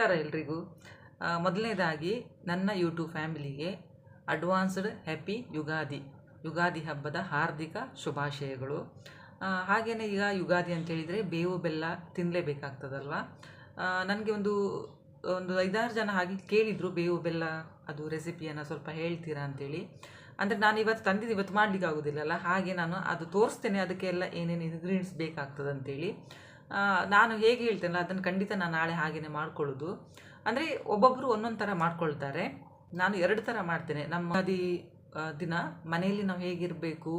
ನಮಸ್ಕಾರ ಎಲ್ರಿಗೂ. ಮೊದಲನೇದಾಗಿ ನನ್ನ ಯೂಟ್ಯೂಬ್ ಫ್ಯಾಮಿಲಿಗೆ ಅಡ್ವಾನ್ಸ್ಡ್ ಹ್ಯಾಪಿ ಯುಗಾದಿ ಯುಗಾದಿ ಹಬ್ಬದ ಹಾರ್ದಿಕ ಶುಭಾಶಯಗಳು. ಹಾಗೆಯೇ ಈಗ ಯುಗಾದಿ ಅಂತ ಹೇಳಿದರೆ ಬೇವು ಬೆಲ್ಲ ತಿನ್ನಲೇಬೇಕಾಗ್ತದಲ್ವ ನನಗೆ ಒಂದು ಒಂದು ಐದಾರು ಜನ ಹಾಗೆ ಕೇಳಿದರು ಬೇವು ಬೆಲ್ಲ ಅದು ರೆಸಿಪಿಯನ್ನು ಸ್ವಲ್ಪ ಹೇಳ್ತೀರಾ ಅಂತೇಳಿ. ಅಂದರೆ ನಾನು ಇವತ್ತು ತಂದಿದ್ದು ಇವತ್ತು ಮಾಡಲಿಕ್ಕೆ ಆಗೋದಿಲ್ಲಲ್ಲ ಹಾಗೆ ನಾನು ಅದು ತೋರಿಸ್ತೇನೆ ಅದಕ್ಕೆಲ್ಲ ಏನೇನು ಇಂಗ್ರೀಡಿಯೆಂಟ್ಸ್ ಬೇಕಾಗ್ತದೆ ಅಂತೇಳಿ ಆ, ನಾನು ಹೇಗೆ ಹೇಳ್ತೇನಲ್ಲ, ಅದನ್ನು ಖಂಡಿತ ನಾನು ನಾಳೆ ಹಾಗೆಯೇ ಮಾಡ್ಕೊಳ್ಳೋದು. ಅಂದರೆ ಒಬ್ಬೊಬ್ಬರು ಒಂದೊಂದು ಥರ ಮಾಡ್ಕೊಳ್ತಾರೆ. ನಾನು ಎರಡು ಥರ ಮಾಡ್ತೇನೆ. ನಮ್ಮ ಯುಗಾದಿ ದಿನ ಮನೆಯಲ್ಲಿ ನಾವು ಹೇಗಿರಬೇಕು,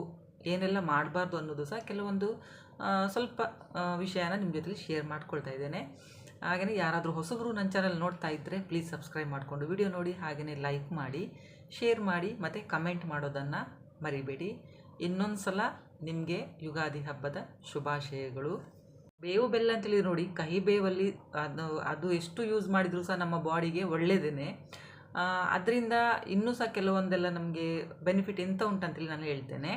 ಏನೆಲ್ಲ ಮಾಡಬಾರ್ದು ಅನ್ನೋದು ಸಹ ಕೆಲವೊಂದು ಸ್ವಲ್ಪ ವಿಷಯನ ನಿಮ್ಮ ಜೊತೆಲಿ ಶೇರ್ ಮಾಡ್ಕೊಳ್ತಾ ಇದ್ದೇನೆ. ಹಾಗೆಯೇ ಯಾರಾದರೂ ಹೊಸಬರು ನನ್ನ ಚಾನಲ್ ನೋಡ್ತಾ ಇದ್ದರೆ ಪ್ಲೀಸ್ ಸಬ್ಸ್ಕ್ರೈಬ್ ಮಾಡಿಕೊಂಡು ವಿಡಿಯೋ ನೋಡಿ ಹಾಗೆಯೇ ಲೈಕ್ ಮಾಡಿ ಶೇರ್ ಮಾಡಿ, ಮತ್ತು ಕಮೆಂಟ್ ಮಾಡೋದನ್ನು ಮರಿಬೇಡಿ. ಇನ್ನೊಂದು ಸಲ ನಿಮಗೆ ಯುಗಾದಿ ಹಬ್ಬದ ಶುಭಾಶಯಗಳು. ಬೇವು ಬೆಲ್ಲ ಅಂತೇಳಿ ನೋಡಿ, ಕಹಿ ಬೇವಲ್ಲಿ ಅದು ಅದು ಎಷ್ಟು ಯೂಸ್ ಮಾಡಿದರೂ ಸಹ ನಮ್ಮ ಬಾಡಿಗೆ ಒಳ್ಳೆಯದೇ ಅದರಿಂದ ಇನ್ನೂ ಸಹ ಕೆಲವೊಂದೆಲ್ಲ ನಮಗೆ ಬೆನಿಫಿಟ್ ಎಂತ ಉಂಟಂತೇಳಿ ನಾನು ಹೇಳ್ತೇನೆ.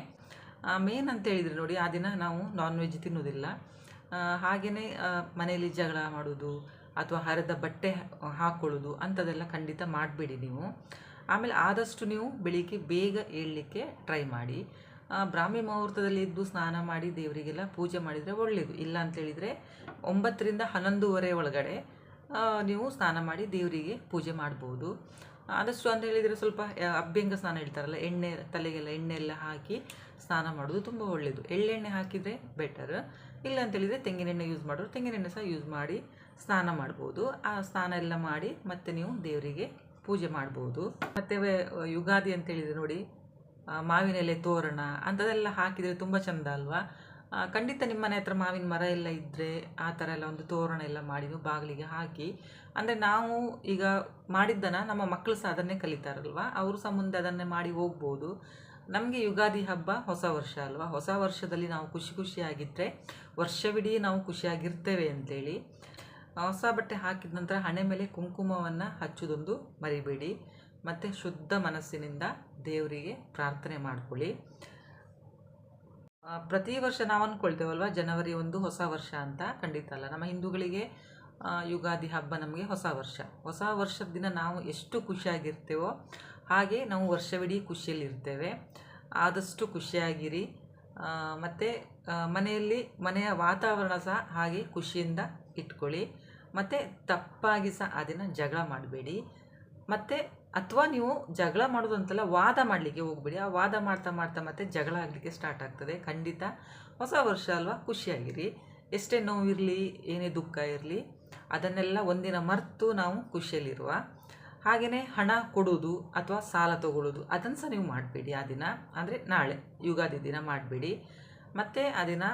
ಮೇನ್ ಅಂತ ಹೇಳಿದರೆ ನೋಡಿ, ಆ ದಿನ ನಾವು ನಾನ್ ವೆಜ್ ತಿನ್ನೋದಿಲ್ಲ ಹಾಗೆಯೇ ಮನೆಯಲ್ಲಿ ಜಗಳ ಮಾಡೋದು, ಅಥವಾ ಹರಿದ ಬಟ್ಟೆ ಹಾಕ್ಕೊಳ್ಳೋದು ಅಂಥದ್ದೆಲ್ಲ ಖಂಡಿತ ಮಾಡಬೇಡಿ ನೀವು. ಆಮೇಲೆ ಆದಷ್ಟು ನೀವು ಬೆಳಿಗ್ಗೆ ಬೇಗ ಏಳಲಿಕ್ಕೆ ಟ್ರೈ ಮಾಡಿ. ಬ್ರಾಹ್ಮಿ ಮುಹೂರ್ತದಲ್ಲಿ ಇದ್ದು ಸ್ನಾನ ಮಾಡಿ ದೇವರಿಗೆಲ್ಲ ಪೂಜೆ ಮಾಡಿದರೆ ಒಳ್ಳೆಯದು ಇಲ್ಲ ಅಂತೇಳಿದರೆ ಒಂಬತ್ತರಿಂದ ಹನ್ನೊಂದುವರೆ ಒಳಗಡೆ ನೀವು ಸ್ನಾನ ಮಾಡಿ ದೇವರಿಗೆ ಪೂಜೆ ಮಾಡ್ಬೋದು. ಆದಷ್ಟು ಅಂತ ಹೇಳಿದರೆ ಸ್ವಲ್ಪ ಅಭ್ಯಂಗ ಸ್ನಾನ ಹೇಳ್ತಾರಲ್ಲ, ಎಣ್ಣೆ, ತಲೆಗೆಲ್ಲ ಎಣ್ಣೆ ಎಲ್ಲ ಹಾಕಿ ಸ್ನಾನ ಮಾಡೋದು ತುಂಬ ಒಳ್ಳೆಯದು ಎಳ್ಳೆಣ್ಣೆ ಹಾಕಿದರೆ ಬೆಟರ್ ಇಲ್ಲ ಅಂತೇಳಿದರೆ ತೆಂಗಿನೆಣ್ಣೆ ಯೂಸ್ ಮಾಡೋರು ತೆಂಗಿನೆಣ್ಣೆ ಸಹ ಯೂಸ್ ಮಾಡಿ ಸ್ನಾನ ಮಾಡ್ಬೋದು. ಆ ಸ್ನಾನ ಎಲ್ಲ ಮಾಡಿ ಮತ್ತೆ ನೀವು ದೇವರಿಗೆ ಪೂಜೆ ಮಾಡ್ಬೋದು. ಮತ್ತು ಯುಗಾದಿ ಅಂತೇಳಿದರೆ ನೋಡಿ ಮಾವಿನ ಎಲೆ ತೋರಣ ಅಂಥದ್ದೆಲ್ಲ ಹಾಕಿದರೆ ತುಂಬ ಚಂದ ಅಲ್ವಾ? ಖಂಡಿತ ನಿಮ್ಮ ಮನೆ ಹತ್ರ ಮಾವಿನ ಮರ ಎಲ್ಲ ಇದ್ದರೆ ಆ ಥರ ಎಲ್ಲ ಒಂದು ತೋರಣ ಎಲ್ಲ ಮಾಡಿ ಬಾಗಿಲಿಗೆ ಹಾಕಿ, ಅಂದರೆ ನಾವು ಈಗ ಮಾಡಿದ್ದನ್ನು ನಮ್ಮ ಮಕ್ಕಳು ಸಹ ಅದನ್ನೇ ಕಲಿತಾರಲ್ವ? ಅವರು ಸಹ ಮುಂದೆ ಅದನ್ನೇ ಮಾಡಿ ಹೋಗ್ಬೋದು. ನಮಗೆ ಯುಗಾದಿ ಹಬ್ಬ ಹೊಸ ವರ್ಷ ಅಲ್ವಾ? ಹೊಸ ವರ್ಷದಲ್ಲಿ ನಾವು ಖುಷಿ ಖುಷಿಯಾಗಿದ್ದರೆ ವರ್ಷವಿಡೀ ನಾವು ಖುಷಿಯಾಗಿರ್ತೇವೆ ಅಂತೇಳಿ ಹೊಸ ಬಟ್ಟೆ ಹಾಕಿದ ನಂತರ ಹಣೆ ಮೇಲೆ ಕುಂಕುಮವನ್ನು ಹಚ್ಚೋದೊಂದು ಮರಿಬೇಡಿ. ಮತ್ತು ಶುದ್ಧ ಮನಸ್ಸಿನಿಂದ ದೇವರಿಗೆ ಪ್ರಾರ್ಥನೆ ಮಾಡ್ಕೊಳ್ಳಿ. ಪ್ರತಿ ವರ್ಷ ನಾವು ಅಂದ್ಕೊಳ್ತೇವಲ್ವ ಜನವರಿ ಒಂದು ಹೊಸ ವರ್ಷ ಅಂತ ಖಂಡಿತ ಅಲ್ಲ. ನಮ್ಮ ಹಿಂದೂಗಳಿಗೆ ಯುಗಾದಿ ಹಬ್ಬ ನಮಗೆ ಹೊಸ ವರ್ಷ. ಹೊಸ ವರ್ಷದ ದಿನ ನಾವು ಎಷ್ಟು ಖುಷಿಯಾಗಿರ್ತೇವೋ ಹಾಗೆ ನಾವು ವರ್ಷವಿಡೀ ಖುಷಿಯಲ್ಲಿರ್ತೇವೆ. ಆದಷ್ಟು ಖುಷಿಯಾಗಿರಿ. ಮತ್ತು ಮನೆಯಲ್ಲಿ, ಮನೆಯ ವಾತಾವರಣ ಸಹ ಹಾಗೆ ಖುಷಿಯಿಂದ ಇಟ್ಕೊಳ್ಳಿ. ಮತ್ತು ತಪ್ಪಾಗಿ ಸಹ ಆ ಜಗಳ ಮಾಡಬೇಡಿ. ಮತ್ತು ಅಥವಾ ನೀವು ಜಗಳ ಮಾಡೋದು ಅಂತಲ್ಲ ವಾದ ಮಾಡಲಿಕ್ಕೆ ಹೋಗ್ಬೇಡಿ. ಆ ವಾದ ಮಾಡ್ತಾ ಮಾಡ್ತಾ ಮತ್ತೆ ಜಗಳ ಆಗಲಿಕ್ಕೆ ಸ್ಟಾರ್ಟ್ ಆಗ್ತದೆ. ಖಂಡಿತ ಹೊಸ ವರ್ಷ ಅಲ್ವಾ? ಖುಷಿಯಾಗಿರಿ. ಎಷ್ಟೇ ನೋವಿರಲಿ, ಏನೇ ದುಃಖ ಇರಲಿ, ಅದನ್ನೆಲ್ಲ ಒಂದಿನ ಮರೆತು ನಾವು ಖುಷಿಯಲ್ಲಿರುವ ಹಾಗೆಯೇ ಹಣ ಕೊಡೋದು ಅಥವಾ ಸಾಲ ತಗೊಳ್ಳೋದು, ಅದನ್ನು ಸಹ ನೀವು ಮಾಡಬೇಡಿ ಆ ದಿನ. ಅಂದರೆ ನಾಳೆ, ಯುಗಾದಿ ದಿನ ಮಾಡಬೇಡಿ. ಮತ್ತು ಆ ದಿನ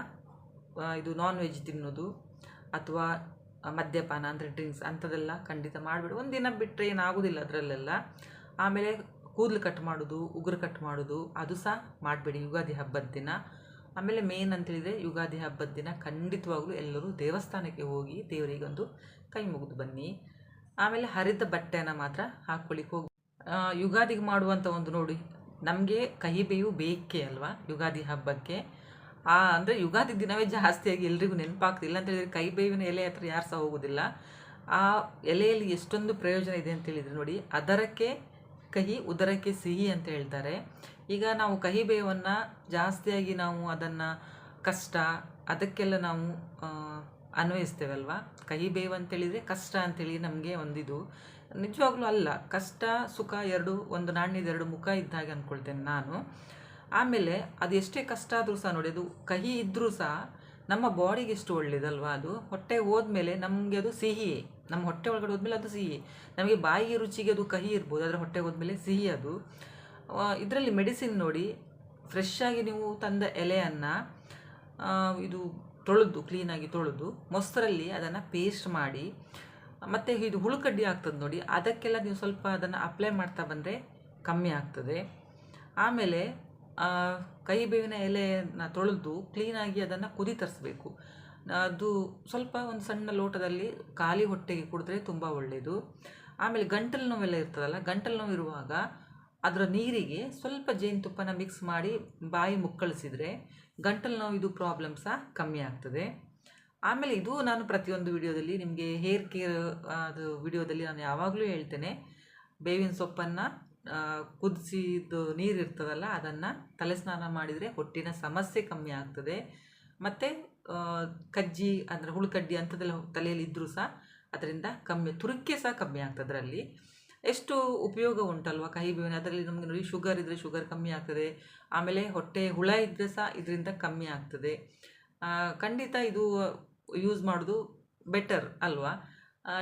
ಇದು ನಾನ್ ವೆಜ್ ತಿನ್ನೋದು ಅಥವಾ ಮದ್ಯಪಾನ ಅಂದರೆ ಡ್ರಿಂಕ್ಸ್ ಅಂಥದ್ದೆಲ್ಲ ಖಂಡಿತ ಮಾಡಬೇಡಿ. ದಿನ ಬಿಟ್ಟರೆ ಏನಾಗೋದಿಲ್ಲ ಅದರಲ್ಲೆಲ್ಲ. ಆಮೇಲೆ ಕೂದಲು ಕಟ್ ಮಾಡೋದು, ಉಗುರು ಕಟ್ ಮಾಡೋದು, ಅದು ಸಹ ಮಾಡಬೇಡಿ ಯುಗಾದಿ ಹಬ್ಬದ ದಿನ. ಆಮೇಲೆ ಮೇನ್ ಅಂತೇಳಿದರೆ ಯುಗಾದಿ ಹಬ್ಬದ ದಿನ ಖಂಡಿತವಾಗ್ಲೂ ಎಲ್ಲರೂ ದೇವಸ್ಥಾನಕ್ಕೆ ಹೋಗಿ ದೇವರಿಗೆ ಒಂದು ಕೈ ಮುಗಿದು ಬನ್ನಿ. ಆಮೇಲೆ ಹರಿದ ಬಟ್ಟೆನ ಮಾತ್ರ ಹಾಕ್ಕೊಳ್ಳಿಕ್ಕೆ ಹೋಗಿ ಯುಗಾದಿಗೆ ಮಾಡುವಂಥ ಒಂದು ನೋಡಿ, ನಮಗೆ ಕಹಿಬೇವು ಬೇಕೇ ಅಲ್ವಾ ಯುಗಾದಿ ಹಬ್ಬಕ್ಕೆ? ಆ, ಅಂದರೆ ಯುಗಾದಿ ದಿನವೇ ಜಾಸ್ತಿಯಾಗಿ ಎಲ್ರಿಗೂ ನೆನಪಾಗ್ತಿಲ್ಲ ಅಂತ ಹೇಳಿದರೆ ಕೈ ಬೇವಿನ ಎಲೆ ಹತ್ರ ಯಾರು ಸಹ ಹೋಗೋದಿಲ್ಲ. ಆ ಎಲೆಯಲ್ಲಿ ಎಷ್ಟೊಂದು ಪ್ರಯೋಜನ ಇದೆ ಅಂತ ಹೇಳಿದರೆ ನೋಡಿ, ಅದರಕ್ಕೆ ಕಹಿ, ಉದರಕ್ಕೆ ಸಿಹಿ ಅಂತ ಹೇಳ್ತಾರೆ. ಈಗ ನಾವು ಕಹಿ ಬೇವನ್ನು ಜಾಸ್ತಿಯಾಗಿ ನಾವು ಅದನ್ನು ಕಷ್ಟ, ಅದಕ್ಕೆಲ್ಲ ನಾವು ಅನ್ವಯಿಸ್ತೇವಲ್ವ? ಕಹಿ ಬೇವು ಅಂತೇಳಿದರೆ ಕಷ್ಟ ಅಂತೇಳಿ ನಮಗೆ ಒಂದಿದು. ನಿಜವಾಗ್ಲೂ ಅಲ್ಲ, ಕಷ್ಟ, ಸುಖ ಎರಡು, ಒಂದು ನಾಣ್ಯದ ಎರಡು ಮುಖ ಇದ್ದ ಹಾಗೆ ಅಂದ್ಕೊಳ್ತೇನೆ ನಾನು. ಆಮೇಲೆ ಅದು ಎಷ್ಟೇ ಕಷ್ಟ ಆದರೂ ಸಹ ನೋಡಿ, ಅದು ಕಹಿ ಇದ್ದರೂ ಸಹ ನಮ್ಮ ಬಾಡಿಗೆ ಎಷ್ಟು ಒಳ್ಳೇದಲ್ವಾ ಅದು? ಹೊಟ್ಟೆ ಹೋದ್ಮೇಲೆ ನಮಗೆ ಅದು ಸಿಹಿ. ನಮ್ಮ ಹೊಟ್ಟೆ ಒಳಗಡೆ ಹೋದ್ಮೇಲೆ ಅದು ಸಿಹಿ. ನಮಗೆ ಬಾಯಿಗೆ ರುಚಿಗೆ ಅದು ಕಹಿ ಇರ್ಬೋದು, ಆದರೆ ಹೊಟ್ಟೆಗೆ ಹೋದ್ಮೇಲೆ ಸಿಹಿ ಅದು. ಇದರಲ್ಲಿ ಮೆಡಿಸಿನ್ ನೋಡಿ ಫ್ರೆಶ್ ಆಗಿ ನೀವು ತಂದ ಎಲೆಯನ್ನು ಇದು ತೊಳೆದು ಕ್ಲೀನಾಗಿ ತೊಳೆದು, ಮೊಸರಲ್ಲಿ ಅದನ್ನು ಪೇಸ್ಟ್ ಮಾಡಿ, ಮತ್ತು ಇದು ಹುಳುಕಡ್ಡಿ ಆಗ್ತದೆ ನೋಡಿ, ಅದಕ್ಕೆಲ್ಲ ನೀವು ಸ್ವಲ್ಪ ಅದನ್ನು ಅಪ್ಲೈ ಮಾಡ್ತಾ ಬಂದರೆ ಕಮ್ಮಿ ಆಗ್ತದೆ. ಆಮೇಲೆ ಆ, ಕೈ ಬೇವಿನ ಎಲೆಯನ್ನು ತೊಳೆದು ಕ್ಲೀನಾಗಿ ಅದನ್ನು ಕುದಿ ತರಿಸ್ಬೇಕು. ಅದು ಸ್ವಲ್ಪ ಒಂದು ಸಣ್ಣ ಲೋಟದಲ್ಲಿ ಖಾಲಿ ಹೊಟ್ಟೆಗೆ ಕುಡಿದ್ರೆ ತುಂಬ ಒಳ್ಳೆಯದು ಆಮೇಲೆ ಗಂಟಲು ನೋವೆಲ್ಲ ಇರ್ತದಲ್ಲ ಗಂಟಲು ನೋವು ಇರುವಾಗ ಅದರ ನೀರಿಗೆ ಸ್ವಲ್ಪ ಜೇನುತುಪ್ಪನ ಮಿಕ್ಸ್ ಮಾಡಿ ಬಾಯಿ ಮುಕ್ಕಳಿಸಿದರೆ ಗಂಟಲು ಇದು ಪ್ರಾಬ್ಲಮ್ ಸಹ ಕಮ್ಮಿ ಆಗ್ತದೆ. ಆಮೇಲೆ ಇದು ನಾನು ಪ್ರತಿಯೊಂದು ವಿಡಿಯೋದಲ್ಲಿ ನಿಮಗೆ ಹೇರ್ ಕೇರ್ ಅದು ವಿಡಿಯೋದಲ್ಲಿ ನಾನು ಯಾವಾಗಲೂ ಹೇಳ್ತೇನೆ. ಬೇವಿನ ಸೊಪ್ಪನ್ನು ಕುದಿಸಿದ್ದು ನೀರು ಇರ್ತದಲ್ಲ ಅದನ್ನು ತಲೆ ಸ್ನಾನ ಮಾಡಿದರೆ ಹೊಟ್ಟಿನ ಸಮಸ್ಯೆ ಕಮ್ಮಿ ಆಗ್ತದೆ. ಮತ್ತು ಕಜ್ಜಿ ಅಂದರೆ ಹುಳುಕಡ್ಡಿ ಅಂಥದ್ದೆಲ್ಲ ತಲೆಯಲ್ಲಿ ಇದ್ದರೂ ಸಹ ಅದರಿಂದ ಕಮ್ಮಿ ತುರಿಕೆ ಸಹ ಕಮ್ಮಿ ಆಗ್ತದೆ ಅದರಲ್ಲಿ. ಎಷ್ಟು ಉಪಯೋಗ ಉಂಟಲ್ವ ಕಹಿ ಬೇವಿನ? ಅದರಲ್ಲಿ ನಮಗೆ ನೋಡಿ ಶುಗರ್ ಇದ್ದರೆ ಶುಗರ್ ಕಮ್ಮಿ ಆಗ್ತದೆ. ಆಮೇಲೆ ಹೊಟ್ಟೆ ಹುಳ ಇದ್ದರೆ ಸಹ ಇದರಿಂದ ಕಮ್ಮಿ ಆಗ್ತದೆ. ಖಂಡಿತ ಇದು ಯೂಸ್ ಮಾಡೋದು ಬೆಟರ್ ಅಲ್ವಾ?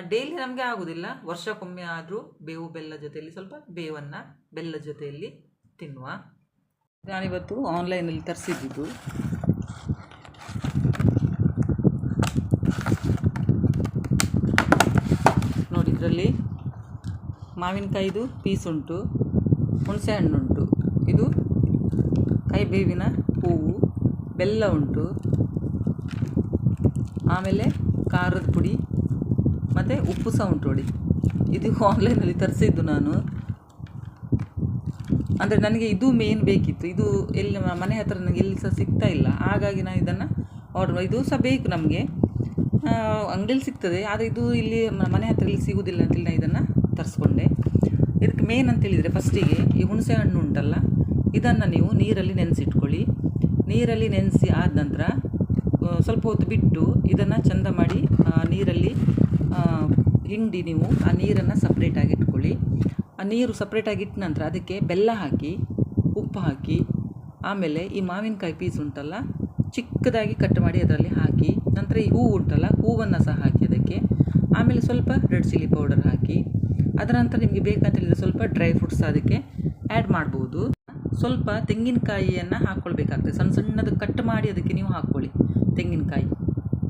ಡೈಲಿ ನಮಗೆ ಆಗೋದಿಲ್ಲ. ವರ್ಷಕ್ಕೊಮ್ಮೆ ಆದರೂ ಬೇವು ಬೆಲ್ಲ ಜೊತೆಯಲ್ಲಿ ಸ್ವಲ್ಪ ಬೇವನ್ನು ಬೆಲ್ಲ ಜೊತೆಯಲ್ಲಿ ತಿನ್ನುವ. ನಾನಿವತ್ತು ಆನ್ಲೈನಲ್ಲಿ ತರಿಸಿದ್ದು. ನೋಡಿ ಇದರಲ್ಲಿ ಮಾವಿನಕಾಯಿದು ಪೀಸ್ ಉಂಟು. ಹುಣಸೆ ಹಣ್ಣುಂಟು. ಇದು ಕೈಬೇವಿನ ಹೂವು, ಬೆಲ್ಲ ಉಂಟು. ಆಮೇಲೆ ಖಾರದ ಪುಡಿ. ಮತ್ತು ಉಪ್ಪು ಸಹ ಉಂಟು ನೋಡಿ. ಇದು ಆನ್ಲೈನಲ್ಲಿ ತರಿಸಿದ್ದು ನಾನು. ಅಂದರೆ ನನಗೆ ಇದು ಮೇನ್ ಬೇಕಿತ್ತು. ಇದು ಎಲ್ಲಿ ಮನೆ ಹತ್ರ ನನಗೆ ಎಲ್ಲಿ ಸಹ ಸಿಗ್ತಾ ಇಲ್ಲ. ಹಾಗಾಗಿ ನಾನು ಇದನ್ನು ಆರ್ಡ್ರ್ ಇದು ಸಹ ಬೇಕು ನಮಗೆ. ಅಂಗಡಿಯಲ್ಲಿ ಸಿಗ್ತದೆ. ಆದರೆ ಇದು ಇಲ್ಲಿ ಮನೆ ಹತ್ರ ಇಲ್ಲಿ ಸಿಗುವುದಿಲ್ಲ ಅಂತೇಳಿ ನಾನು ಇದನ್ನು ತರಿಸ್ಕೊಂಡೆ. ಇದಕ್ಕೆ ಮೇನ್ ಅಂತೇಳಿದರೆ ಫಸ್ಟಿಗೆ ಈ ಹುಣಸೆ ಹಣ್ಣು ಉಂಟಲ್ಲ, ಇದನ್ನು ನೀವು ನೀರಲ್ಲಿ ನೆನೆಸಿಟ್ಕೊಳ್ಳಿ. ನೀರಲ್ಲಿ ನೆನೆಸಿ ಆದ ನಂತರ ಸ್ವಲ್ಪ ಹೊತ್ತು ಬಿಟ್ಟು ಇದನ್ನು ಚಂದ ಮಾಡಿ ನೀರಲ್ಲಿ ಹಿಂಡಿ ನೀವು ಆ ನೀರನ್ನು ಸಪ್ರೇಟಾಗಿ ಇಟ್ಕೊಳ್ಳಿ. ಆ ನೀರು ಸಪ್ರೇಟಾಗಿ ಇಟ್ಟ ನಂತರ ಅದಕ್ಕೆ ಬೆಲ್ಲ ಹಾಕಿ, ಉಪ್ಪು ಹಾಕಿ, ಆಮೇಲೆ ಈ ಮಾವಿನಕಾಯಿ ಪೀಸ್ ಉಂಟಲ್ಲ, ಚಿಕ್ಕದಾಗಿ ಕಟ್ ಮಾಡಿ ಅದರಲ್ಲಿ ಹಾಕಿ, ನಂತರ ಈ ಹೂವು ಉಂಟಲ್ಲ, ಹೂವನ್ನು ಸಹ ಹಾಕಿ ಅದಕ್ಕೆ. ಆಮೇಲೆ ಸ್ವಲ್ಪ ರೆಡ್ ಚಿಲ್ಲಿ ಪೌಡರ್ ಹಾಕಿ ಅದರ ನಂತರ ನಿಮಗೆ ಬೇಕಂತ ಹೇಳಿದರೆ ಸ್ವಲ್ಪ ಡ್ರೈ ಫ್ರೂಟ್ಸ್ ಅದಕ್ಕೆ ಆ್ಯಡ್ ಮಾಡ್ಬೋದು. ಸ್ವಲ್ಪ ತೆಂಗಿನಕಾಯಿಯನ್ನು ಹಾಕ್ಕೊಳ್ಬೇಕಾಗ್ತದೆ. ಸಣ್ಣ ಸಣ್ಣದು ಕಟ್ ಮಾಡಿ ಅದಕ್ಕೆ ನೀವು ಹಾಕ್ಕೊಳ್ಳಿ ತೆಂಗಿನಕಾಯಿ.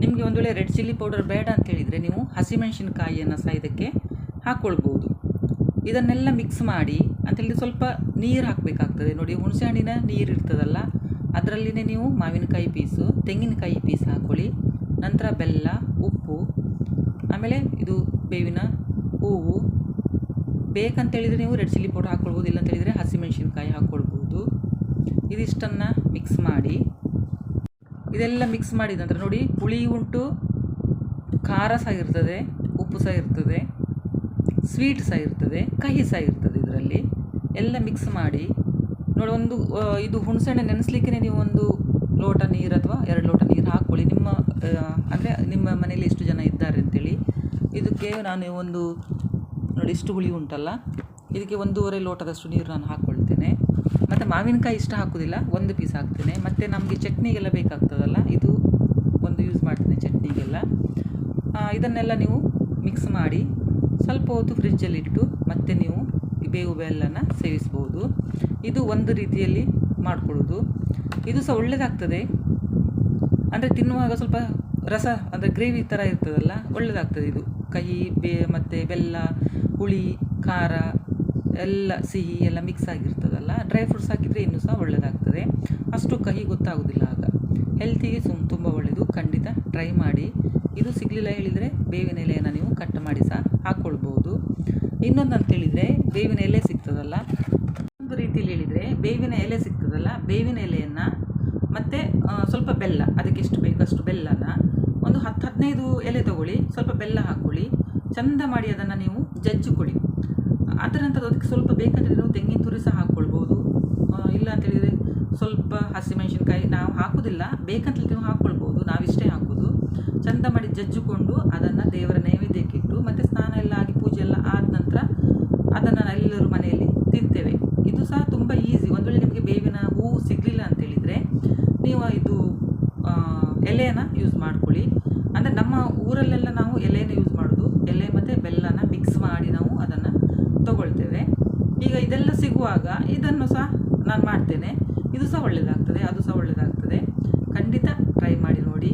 ನಿಮಗೆ ಒಂದು ವೇಳೆ ರೆಡ್ ಚಿಲ್ಲಿ ಪೌಡರ್ ಬೇಡ ಅಂತ ಹೇಳಿದರೆ ನೀವು ಹಸಿಮೆಣಸಿನಕಾಯಿಯನ್ನು ಸಹ ಇದಕ್ಕೆ ಹಾಕ್ಕೊಳ್ಬೋದು ಇದನ್ನೆಲ್ಲ ಮಿಕ್ಸ್ ಮಾಡಿ ಅಂತೇಳಿ ಸ್ವಲ್ಪ ನೀರು ಹಾಕಬೇಕಾಗ್ತದೆ. ನೋಡಿ ಹುಣಸೆ ಹಣ್ಣಿನ ನೀರು ಇರ್ತದಲ್ಲ, ಅದರಲ್ಲಿನೇ ನೀವು ಮಾವಿನಕಾಯಿ ಪೀಸು, ತೆಂಗಿನಕಾಯಿ ಪೀಸ್ ಹಾಕ್ಕೊಳ್ಳಿ ನಂತರ ಬೆಲ್ಲ, ಉಪ್ಪು, ಆಮೇಲೆ ಇದು ಬೇವಿನ ಹೂವು. ಬೇಕಂತೇಳಿದರೆ ನೀವು ರೆಡ್ ಚಿಲ್ಲಿ ಪೌಡರ್ ಹಾಕ್ಕೊಳ್ಬೋದು ಇಲ್ಲ ಅಂತ ಹೇಳಿದರೆ ಹಸಿಮೆಣಸಿನ್ಕಾಯಿ ಹಾಕ್ಕೊಳ್ಬೋದು ಇದಿಷ್ಟನ್ನು ಮಿಕ್ಸ್ ಮಾಡಿ. ಇದೆಲ್ಲ ಮಿಕ್ಸ್ ಮಾಡಿದ ನಂತರ ನೋಡಿ, ಹುಳಿ ಉಂಟು, ಖಾರ ಸಹ ಇರ್ತದೆ, ಉಪ್ಪು ಸಹ ಇರ್ತದೆ ಸ್ವೀಟ್ ಸಹ ಇರ್ತದೆ, ಕಹಿ ಸಹ ಇರ್ತದೆ ಇದರಲ್ಲಿ. ಎಲ್ಲ ಮಿಕ್ಸ್ ಮಾಡಿ, ನೋಡಿ ಒಂದು ಇದು ಹುಣಸೆಹಣ್ಣು ನೆನೆಸ್ಲಿಕ್ಕೆ ನೀವು ಒಂದು ಲೋಟ ನೀರು ಅಥವಾ ಎರಡು ಲೋಟ ನೀರು ಹಾಕ್ಕೊಳ್ಳಿ. ನಿಮ್ಮ ಅಂದರೆ ನಿಮ್ಮ ಮನೆಯಲ್ಲಿ ಎಷ್ಟು ಜನ ಇದ್ದಾರೆ ಅಂತೇಳಿ. ಇದಕ್ಕೆ ನಾನು ಒಂದು, ನೋಡಿ ಇಷ್ಟು ಹುಳಿ ಉಂಟಲ್ಲ ಇದಕ್ಕೆ ಒಂದೂವರೆ ಲೋಟದಷ್ಟು ನೀರು ನಾನು ಹಾಕ್ಕೊಳ್ತೇನೆ. ಮತ್ತು ಮಾವಿನಕಾಯಿ ಇಷ್ಟ ಹಾಕೋದಿಲ್ಲ, ಒಂದು ಪೀಸ್ ಹಾಕ್ತೇನೆ. ಮತ್ತು ನಮಗೆ ಚಟ್ನಿಗೆಲ್ಲ ಬೇಕಾಗ್ತದಲ್ಲ, ಇದು ಒಂದು ಯೂಸ್ ಮಾಡ್ತೇನೆ ಚಟ್ನಿಗೆಲ್ಲ. ಇದನ್ನೆಲ್ಲ ನೀವು ಮಿಕ್ಸ್ ಮಾಡಿ ಸ್ವಲ್ಪ ಹೊತ್ತು ಫ್ರಿಜ್ಜಲ್ಲಿಟ್ಟು ಮತ್ತೆ ನೀವು ಬೇವು ಬೆಲ್ಲನ ಸೇವಿಸ್ಬೋದು. ಇದು ಒಂದು ರೀತಿಯಲ್ಲಿ ಮಾಡಿಕೊಳ್ಳೋದು. ಇದು ಸಹ ಒಳ್ಳೆಯದಾಗ್ತದೆ ಅಂದರೆ ತಿನ್ನುವಾಗ ಸ್ವಲ್ಪ ರಸ, ಅಂದರೆ ಗ್ರೇವಿ ಥರ ಇರ್ತದಲ್ಲ ಒಳ್ಳೆಯದಾಗ್ತದೆ ಇದು. ಕಹಿ, ಬೇ, ಮತ್ತು ಬೆಲ್ಲ, ಹುಳಿ, ಖಾರ ಎಲ್ಲ ಸಿಹಿ ಎಲ್ಲ ಮಿಕ್ಸ್ ಆಗಿರ್ತದಲ್ಲ ಡ್ರೈ ಫ್ರೂಟ್ಸ್ ಹಾಕಿದರೆ ಇನ್ನೂ ಸಹ ಒಳ್ಳೆಯದಾಗ್ತದೆ ಅಷ್ಟು ಕಹಿ ಗೊತ್ತಾಗೋದಿಲ್ಲ ಆಗ. ಹೆಲ್ತಿಗೆ ಸುಮ್ ತುಂಬ ಒಳ್ಳೆಯದು ಖಂಡಿತ ಟ್ರೈ ಮಾಡಿ. ಇದು ಸಿಗಲಿಲ್ಲ ಹೇಳಿದರೆ ಬೇವಿನ ಎಲೆಯನ್ನು ನೀವು ಕಟ್ ಮಾಡಿ ಸಹ ಹಾಕ್ಕೊಳ್ಬೋದು ಇನ್ನೊಂದು ಅಂತೇಳಿದರೆ ಬೇವಿನ ಎಲೆ ಸಿಗ್ತದಲ್ಲ. ಒಂದು ರೀತಿಯಲ್ಲಿ ಹೇಳಿದರೆ ಬೇವಿನ ಎಲೆ ಸಿಗ್ತದಲ್ಲ, ಬೇವಿನ ಎಲೆಯನ್ನು ಮತ್ತು ಸ್ವಲ್ಪ ಬೆಲ್ಲ, ಅದಕ್ಕೆ ಎಷ್ಟು ಬೇಕಷ್ಟು ಬೆಲ್ಲನ ಒಂದು ಹತ್ತು ಹದಿನೈದು ಎಲೆ ತಗೊಳ್ಳಿ, ಸ್ವಲ್ಪ ಬೆಲ್ಲ ಹಾಕ್ಕೊಳ್ಳಿ ಚಂದ ಮಾಡಿ ಅದನ್ನು ನೀವು ಜಜ್ಜಿಕೊಳ್ಳಿ ಅದರ ನಂತರ ಅದಕ್ಕೆ ಸ್ವಲ್ಪ ಬೇಕಂದರೆ ನಾವು ತೆಂಗಿನ ತುರಿ ಸಹ ಹಾಕ್ಕೊಳ್ಬೋದು. ಇಲ್ಲ ಅಂತ ಹೇಳಿದರೆ ಸ್ವಲ್ಪ ಹಸಿಮೆಣಸಿನ್ಕಾಯಿ ನಾವು ಹಾಕೋದಿಲ್ಲ. ಬೇಕಂತ ನೀವು ಹಾಕ್ಕೊಳ್ಬೋದು. ನಾವಿಷ್ಟೇ ಹಾಕೋದು. ಚಂದ ಮಾಡಿ ಜಜ್ಜಿಕೊಂಡು ಅದನ್ನು ದೇವರ ನೈವೇದ್ಯಕ್ಕಿಟ್ಟು ಮತ್ತು ಸ್ನಾನ ಎಲ್ಲ ಆಗಿ ಪೂಜೆ ಎಲ್ಲ ಆದ ನಂತರ ಅದನ್ನು ಎಲ್ಲರೂ ಮನೆಯಲ್ಲಿ ತಿಂತೇವೆ. ಇದು ಸಹ ತುಂಬ ಈಸಿ ಒಂದು ವೇಳೆ ನಿಮಗೆ ಬೇವಿನ ಹೂವು ಸಿಗಲಿಲ್ಲ ಅಂತೇಳಿದರೆ ನೀವು ಇದು ಎಲೆಯನ್ನು ಯೂಸ್ ಮಾಡ್ಕೊಳ್ಳಿ ಅಂದರೆ ನಮ್ಮ ಊರಲ್ಲೆಲ್ಲ ನಾವು ಎಲೆಯನ್ನು ಯೂಸ್ ಮಾಡೋದು ಎಲೆ ಮತ್ತು ಬೆಲ್ಲನ ಮಿಕ್ಸ್ ಮಾಡಿ ನಾವು ಅದನ್ನು ತಗೊಳ್ತೇವೆ ಈಗ ಇದೆಲ್ಲ ಸಿಗುವಾಗ ಇದನ್ನು ಸಹ ನಾನು ಮಾಡ್ತೇನೆ. ಇದು ಸಹ ಒಳ್ಳೆಯದಾಗ್ತದೆ ಅದು ಸಹ ಒಳ್ಳೆಯದಾಗ್ತದೆ ಖಂಡಿತ ಟ್ರೈ ಮಾಡಿ ನೋಡಿ.